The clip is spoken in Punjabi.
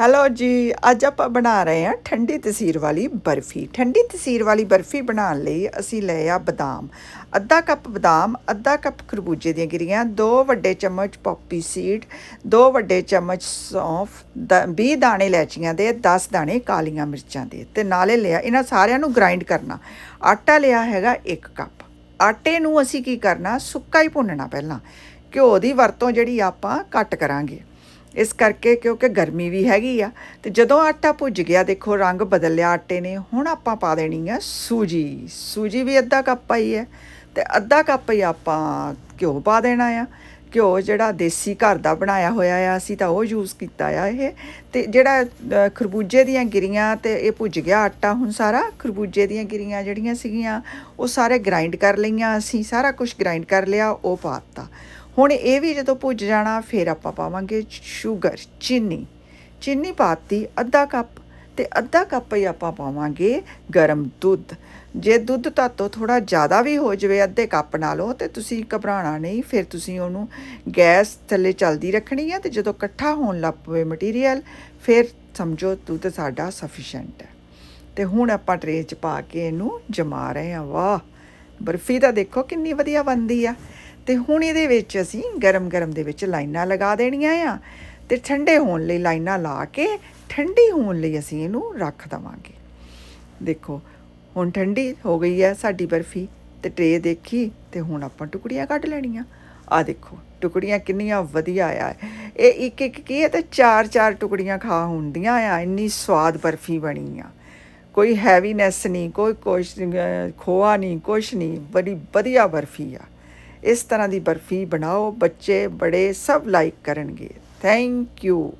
ਹੈਲੋ ਜੀ, ਅੱਜ ਆਪਾਂ ਬਣਾ ਰਹੇ ਹਾਂ ਠੰਡੀ ਤਸੀਰ ਵਾਲੀ ਬਰਫੀ। ਠੰਡੀ ਤਸੀਰ ਵਾਲੀ ਬਰਫੀ ਬਣਾਉਣ ਲਈ ਅਸੀਂ ਲਏ ਆ ਬਦਾਮ। ਅੱਧਾ ਕੱਪ ਬਦਾਮ, ਅੱਧਾ ਕੱਪ ਖਰਬੂਜੇ ਦੀਆਂ ਗਿਰੀਆਂ, ਦੋ ਵੱਡੇ ਚਮਚ ਪੌਪੀ ਸੀਡ, ਦੋ ਵੱਡੇ ਚਮਚ ਸੌਂਫ 20 ਦਾਣੇ ਲੈਚੀਆਂ ਦੇ 10 ਦਾਣੇ ਕਾਲੀਆਂ ਮਿਰਚਾਂ ਦੇ ਤੇ ਨਾਲੇ ਲਿਆ, ਇਹਨਾਂ ਸਾਰਿਆਂ ਨੂੰ ਗ੍ਰਾਈਂਡ ਕਰਨਾ। ਆਟਾ ਲਿਆ ਹੈਗਾ 1 ਕੱਪ। ਆਟੇ ਨੂੰ ਅਸੀਂ ਕੀ ਕਰਨਾ? ਸੁੱਕਾ ਹੀ ਭੁੰਨਣਾ ਪਹਿਲਾਂ। ਘਿਓ ਦੀ ਵਰਤੋਂ ਜਿਹੜੀ ਆਪਾਂ ਘੱਟ ਕਰਾਂਗੇ। ਇਸ ਕਰਕੇ ਕਿਉਂਕਿ ਗਰਮੀ ਵੀ ਹੈਗੀ ਆ, ਤੇ ਜਦੋਂ ਆਟਾ ਭੁੱਜ ਗਿਆ, ਦੇਖੋ ਰੰਗ ਬਦਲ ਲਿਆ ਆਟੇ ਨੇ, ਹੁਣ ਆਪਾਂ ਪਾ ਦੇਣੀ ਆ ਸੂਜੀ। ਸੂਜੀ ਵੀ ਅੱਧਾ ਕੱਪ ਪਾਈ ਹੈ, ਤੇ ਅੱਧਾ ਕੱਪ ਹੀ ਆਪਾਂ ਘਿਓ ਪਾ ਦੇਣਾ ਆ। ਘਿਓ ਜਿਹੜਾ ਦੇਸੀ ਘਰ ਦਾ ਬਣਾਇਆ ਹੋਇਆ ਆ, ਅਸੀਂ ਤਾਂ ਉਹ ਯੂਜ਼ ਕੀਤਾ ਆ ਇਹ। ਤੇ ਜਿਹੜਾ ਖਰਬੂਜੇ ਦੀਆਂ ਗਿਰੀਆਂ ਤੇ ਇਹ ਭੁੱਜ ਗਿਆ ਆਟਾ ਹੁਣ ਸਾਰਾ, ਖਰਬੂਜੇ ਦੀਆਂ ਗਿਰੀਆਂ ਜਿਹੜੀਆਂ ਸੀਗੀਆਂ, ਉਹ ਸਾਰੇ ਗ੍ਰਾਈਂਡ ਕਰ ਲਈਆਂ ਅਸੀਂ, ਸਾਰਾ ਕੁਝ ਗ੍ਰਾਈਂਡ ਕਰ ਲਿਆ, ਉਹ ਪਾਤਾ ਹੁਣ ਇਹ ਵੀ ਜਦੋਂ ਭੁੱਜ ਜਾਣਾ, ਫਿਰ ਆਪਾਂ ਪਾਵਾਂਗੇ ਸ਼ੂਗਰ, ਚੀਨੀ। ਚੀਨੀ ਪਾਤੀ, ਅੱਧਾ ਕੱਪ, ਤੇ ਅੱਧਾ ਕੱਪ ਹੀ ਆਪਾਂ ਪਾਵਾਂਗੇ ਗਰਮ ਦੁੱਧ। ਜੇ ਦੁੱਧ ਤਾਤੋਂ ਥੋੜਾ ਜ਼ਿਆਦਾ ਵੀ ਹੋ ਜਾਵੇ ਅੱਧੇ ਕੱਪ ਨਾਲੋਂ, ਤੇ ਤੁਸੀਂ ਘਬਰਾਣਾ ਨਹੀਂ, ਫਿਰ ਤੁਸੀਂ ਉਹਨੂੰ ਗੈਸ ਥੱਲੇ ਚੱਲਦੀ ਰੱਖਣੀ ਹੈ ਤੇ ਜਦੋਂ ਇਕੱਠਾ ਹੋਣ ਲੱਗ ਪਵੇ ਮਟੀਰੀਅਲ ਫਿਰ ਸਮਝੋ ਦੁੱਧ ਸਾਡਾ ਸਫੀਸ਼ੀਐਂਟ ਹੈ। ਤੇ ਹੁਣ ਆਪਾਂ ਟਰੇ 'ਚ ਪਾ ਕੇ ਇਹਨੂੰ ਜਮਾ ਰਹੇ ਹਾਂ। ਵਾਹ! ਬਰਫੀ ਤਾਂ ਦੇਖੋ ਕਿੰਨੀ ਵਧੀਆ ਬਣਦੀ ਆ। ਤੇ ਹੁਣ ਇਹਦੇ ਵਿੱਚ ਅਸੀਂ ਗਰਮ-ਗਰਮ ਦੇ ਵਿੱਚ ਲਾਈਨਾਂ ਲਗਾ ਦੇਣੀਆਂ ਆ ਤੇ ਠੰਡੇ ਹੋਣ ਲਈ ਲਾਈਨਾਂ ਲਾ ਕੇ ਠੰਡੀ ਹੋਣ ਲਈ ਅਸੀਂ ਇਹਨੂੰ ਰੱਖ ਦਵਾਂਗੇ। ਦੇਖੋ ਹੁਣ ਠੰਡੀ ਹੋ ਗਈ ਹੈ ਸਾਡੀ ਬਰਫੀ ਤੇ ਟਰੇ ਦੇਖੀ ਤੇ ਹੁਣ ਆਪਾਂ ਟੁਕੜੀਆਂ ਕੱਢ ਲੈਣੀਆਂ। ਆ ਦੇਖੋ ਟੁਕੜੀਆਂ ਕਿੰਨੀਆਂ ਵਧੀਆ ਆ। ਇਹ ਇੱਕ ਇੱਕ ਕੀ ਹੈ ਤੇ ਚਾਰ ਚਾਰ ਟੁਕੜੀਆਂ ਖਾ ਹੁੰਦੀਆਂ ਆ ਇੰਨੀ ਸਵਾਦ ਬਰਫੀ ਬਣੀ ਆ। ਕੋਈ ਹੈਵੀਨੈਸ ਨਹੀਂ ਕੋਈ ਕੁਛ ਅਹ, ਖੋਆ ਨਹੀਂ ਕੁਛ ਨਹੀਂ ਬੜੀ ਵਧੀਆ ਬਰਫੀ ਆ। ਇਸ ਤਰ੍ਹਾਂ ਦੀ ਬਰਫੀ ਬਣਾਓ ਬੱਚੇ ਬੜੇ ਸਭ ਲਾਈਕ ਕਰਨਗੇ। Thank you